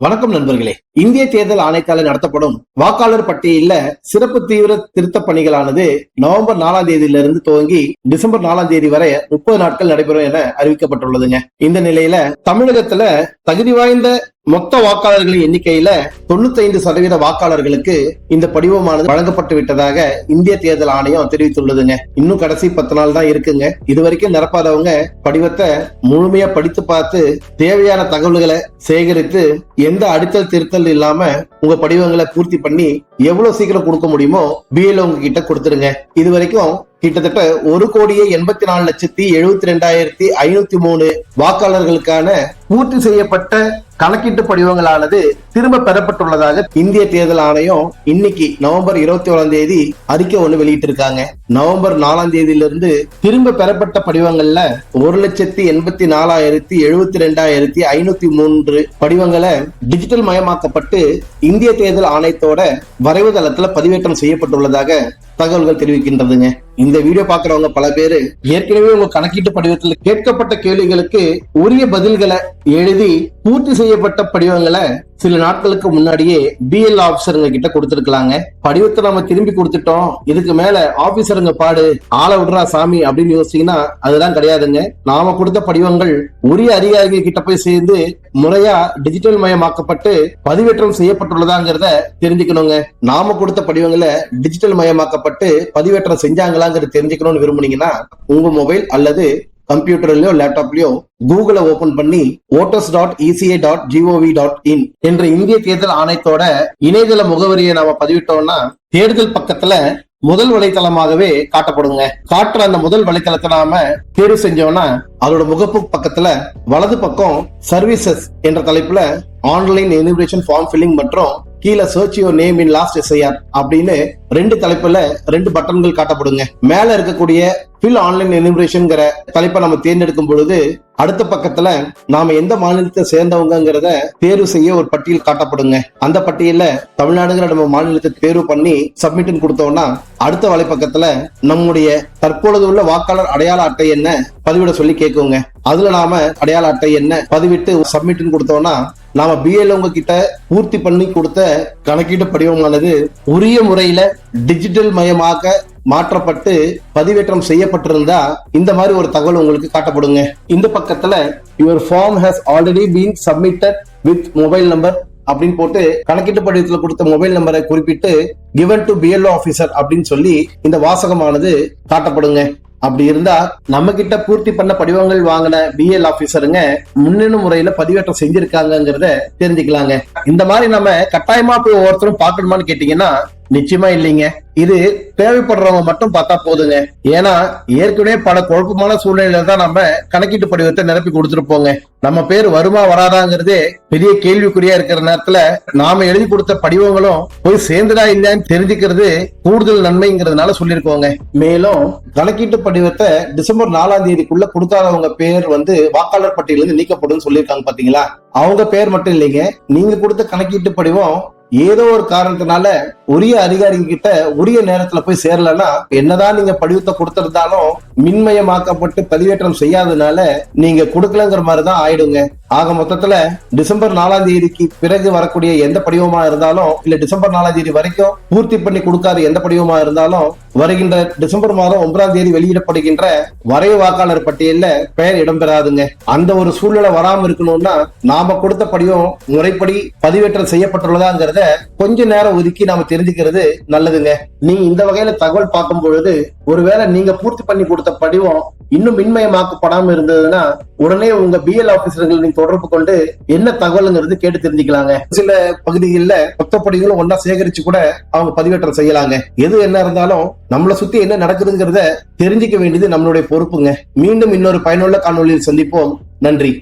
வணக்கம் நண்பர்களே. இந்திய தேர்தல் ஆணையத்தால் நடத்தப்படும் வாக்காளர் பட்டியலில் சிறப்பு தீவிர திருத்த பணிகளானது நவம்பர் நாலாம் தேதியிலிருந்து துவங்கி டிசம்பர் நாலாம் தேதி வரை முப்பது நாட்கள் நடைபெறும் என அறிவிக்கப்பட்டுள்ளதுங்க. இந்த நிலையில தமிழகத்துல தகுதி வாய்ந்த மொத்த வாக்காளர்களின் எண்ணிக்கையில தொண்ணூத்தி ஐந்து சதவீத வாக்காளர்களுக்கு இந்த படிவமானது வழங்கப்பட்டு விட்டதாக இந்திய தேர்தல் ஆணையம் தெரிவித்துள்ளதுங்க. இன்னும் கடைசி பத்து நாள் தான் இருக்குங்க. இது வரைக்கும் நிரப்பாதவங்க படிவத்தை முழுமையா படித்து பார்த்து தேவையான தகவல்களை சேகரித்து எந்த அடித்தல் திருத்தல் இல்லாம உங்க படிவங்களை பூர்த்தி பண்ணி எவ்வளவு சீக்கிரம் கொடுக்க முடியுமோ பிஎல் உங்க கிட்ட கொடுத்துருங்க இது வரைக்கும் கிட்டத்தட்ட ஒரு கோடியே எண்பத்தி நாலு லட்சத்தி எழுபத்தி ரெண்டாயிரத்தி ஐநூத்தி மூணு வாக்காளர்களுக்கான பூர்த்தி செய்யப்பட்ட கணக்கீட்டு படிவங்களானது திரும்ப பெறப்பட்டுள்ளதாக இந்திய தேர்தல் ஆணையம் இன்னைக்கு நவம்பர் இருபத்தி ஓராம் தேதி அறிக்கை ஒண்ணு வெளியிட்டிருக்காங்க. நவம்பர் நாலாம் தேதியிலிருந்து திரும்ப பெறப்பட்ட படிவங்கள்ல ஒரு லட்சத்தி எண்பத்தி நாலாயிரத்தி எழுபத்தி ரெண்டாயிரத்தி ஐநூத்தி மூன்று படிவங்களை டிஜிட்டல் மயமாக்கப்பட்டு இந்திய தேர்தல் ஆணையத்தோட வரைவு தளத்துல பதிவேற்றம் செய்யப்பட்டுள்ளதாக தகவல்கள் தெரிவிக்கின்றதுங்க. இந்த வீடியோ பாக்குறவங்க பல பேரு ஏற்கனவே உங்க கணக்கீட்டு படிவத்தில் கேட்கப்பட்ட கேள்விகளுக்கு உரிய பதில்களை எழுதி பூர்த்தி செய்யப்பட்ட படிவங்களை சில நாட்களுக்கு முன்னாடியே பிஎல் ஆபீசருங்க கிட்ட கொடுத்துருக்கலாங்க. படிவத்தை நம்ம திரும்பி கொடுத்துட்டோம். இதுக்கு மேல ஆபீசருங்க பாடு ஆளை விடுறா சாமி அப்படின்னு யோசிச்சீங்கன்னா அதுதான் கிடையாதுங்க. நாம கொடுத்த படிவங்கள் உரிய அதிகாரிகள் கிட்ட போய் சேர்ந்து முறையா டிஜிட்டல் மயமாக்கப்பட்டு பதிவேற்றம் செய்யப்பட்டுள்ளதாங்கிறத தெரிஞ்சுக்கணுங்க. நாம கொடுத்த படிவங்களை டிஜிட்டல் மயமாக்கப்பட்டு பதிவேற்றம் செஞ்சாங்களாங்கிறத தெரிஞ்சுக்கணும்னு விரும்புனீங்கன்னா உங்க மொபைல் அல்லது கம்ப்யூட்டர்லயோ லேப்டாப்லயோ கூகுளை ஓபன் பண்ணி voters dot ECI dot GOV dot in என்ற இந்திய தேர்தல் ஆணையத்தோட இணையதள முகவரியை நாம பதிவிட்டோம்னா தேர்தல் பக்கத்துல முதல் வலைத்தளமாகவே காட்டப்படுங்க. காட்டுற அந்த முதல் வலைத்தளத்தை நாம தேர்வு செஞ்சோம்னா அதோட முகப்பு பக்கத்துல வலது பக்கம் சர்வீசஸ் என்ற தலைப்புல ஆன்லைன் எனிபிரேஷன் ஃபார்ம் ஃபில்லிங் மற்றும் கீழே search your name in last SIR அப்படின்னு ரெண்டு தலைப்புல ரெண்டு பட்டன்கள் காட்டப்படுங்க. மேல இருக்கக்கூடிய ஃபில் ஆன்லைன் எனிபிரேஷன்ங்கிற தலைப்பை நம்ம தேர்ந்தெடுக்கும் பொழுது அடுத்த பக்கத்துல நாம எந்த மாநிலத்தை சேர்ந்தவங்கிறத தேர்வு செய்ய ஒரு பட்டியல் காட்டப்படுங்க. அந்த பட்டியல தமிழ்நாடுங்கிற நம்ம மாநிலத்தை தேர்வு பண்ணி சப்மிட்னு கொடுத்தோம்னா அடுத்த வலைப்பக்கத்துல நம்முடைய தற்பொழுது உள்ள வாக்காளர் அடையாள அட்டை என்ன பதிவிட சொல்லி கேட்குங்க. அதுல நாம அடையாள அட்டை என்ன பதிவிட்டு சப்மிட்னு கொடுத்தோம்னா நாம பிஎல் உங்க கிட்ட பூர்த்தி பண்ணி கொடுத்த கணக்கீட்டு படிவமானது உரிய முறையில டிஜிட்டல் மயமாக்க மாற்றப்பட்டு பதிவேற்றம் செய்யப்பட்டிருந்தா இந்த மாதிரி ஒரு தகவல் உங்களுக்கு காட்டப்படுங்க. இந்த பக்கத்துல your form has already been submitted with mobile number அப்படின்னு போட்டு கணக்கீட்டு படிவத்தில் கொடுத்த மொபைல் நம்பரை குறிப்பிட்டு கிவன் டு பிஎல்ஓ ஆபீசர் அப்படின்னு சொல்லி இந்த வாசகமானது காட்டப்படுங்க. அப்படி இருந்தா நம்ம கிட்ட பூர்த்தி பண்ண படிவங்கள் வாங்கின பிஎல் ஆபீசருங்க முன்னணி முறையில பதிவேற்றம் செஞ்சிருக்காங்கிறத தெரிஞ்சுக்கலாங்க. இந்த மாதிரி நம்ம கட்டாயமா போய் ஒவ்வொருத்தரும் பாக்கணுமான்னு கேட்டீங்கன்னா நிச்சயமா இல்லைங்க. இது தேவைப்படுறவங்க மட்டும் பார்த்தா போதுங்க. ஏன்னா ஏற்கனவே பல குழப்பமான சூழ்நிலையில தான் நம்ம கணக்கீட்டு படிவத்தை நிரப்பி கொடுத்துருப்போங்க. நம்ம பேர் வருமா வராதாங்கிறதே பெரிய கேள்விக்குறியா இருக்கிற நேரத்துல நாம எழுதி கொடுத்த படிவங்களும் போய் சேர்ந்துடா இல்லையான்னு தெரிஞ்சுக்கிறது கூடுதல் நன்மைங்கிறதுனால சொல்லியிருக்கோங்க. மேலும் கணக்கீட்டு படிவத்தை டிசம்பர் நாலாம் தேதிக்குள்ள கொடுக்காதவங்க பேர் வந்து வாக்காளர் பட்டியலிருந்து நீக்கப்படும் சொல்லியிருக்காங்க பாத்தீங்களா? அவங்க பேர் மட்டும் இல்லைங்க. நீங்க கொடுத்த கணக்கீட்டு படிவம் ஏதோ ஒரு காரணத்தினால உரிய அதிகாரி கிட்ட உரிய நேரத்துல போய் சேரலன்னா என்னதான் நீங்க படிவத்தை கொடுத்திருந்தாலும் மின்மயமாக்கப்பட்டு பதிவேற்றம் செய்யாததுனால நீங்க கொடுக்கலங்கிற மாதிரிதான் ஆயிடுங்க. ஆக மொத்தத்துல டிசம்பர் நாலாம் தேதிக்கு பிறகு வரக்கூடிய எந்த படிவமா இருந்தாலும் இல்ல டிசம்பர் நாலாம் தேதி வரைக்கும் பூர்த்தி பண்ணி கொடுக்காத எந்த படிவமா இருந்தாலும் வருகின்ற டிசம்பர் மாதம் ஒன்பதாம் தேதி வெளியிடப்படுகின்ற வரைவு வாக்காளர் பட்டியல்ல பெயர் இடம்பெறாதுங்க. அந்த ஒரு சூழ்நிலை வராம இருக்கணும்னா நாம கொடுத்த படிவம் முறைப்படி பதிவேற்றம் செய்யப்பட்டுள்ளதாங்கிறத கொஞ்ச நேரம் ஒதுக்கி நாம தெரிஞ்சுக்கிறது நல்லதுங்க. நீங்க இந்த வகையில தகவல் பார்க்கும் பொழுது ஒருவேளை நீங்க பூர்த்தி பண்ணி கொடுத்த படிவம் இன்னும் மின்மயமாக்கப்படாம இருந்ததுன்னா உடனே உங்க பிஎல் ஆபீசர்கள் நீங்க தொடர்பு கொண்டு என்ன தகவலுங்கிறது கேட்டு தெரிஞ்சுக்கலாங்க. சில பகுதிகளில் மொத்த படிகளும் ஒன்னா சேகரிச்சு கூட அவங்க பதிவேற்றம் செய்யலாங்க. எது என்ன இருந்தாலும் நம்மளை சுத்தி என்ன நடக்குதுங்கிறத தெரிஞ்சுக்க வேண்டியது நம்மளுடைய பொறுப்புங்க. மீண்டும் இன்னொரு பயனுள்ள காணொலியில் சந்திப்போம். நன்றி.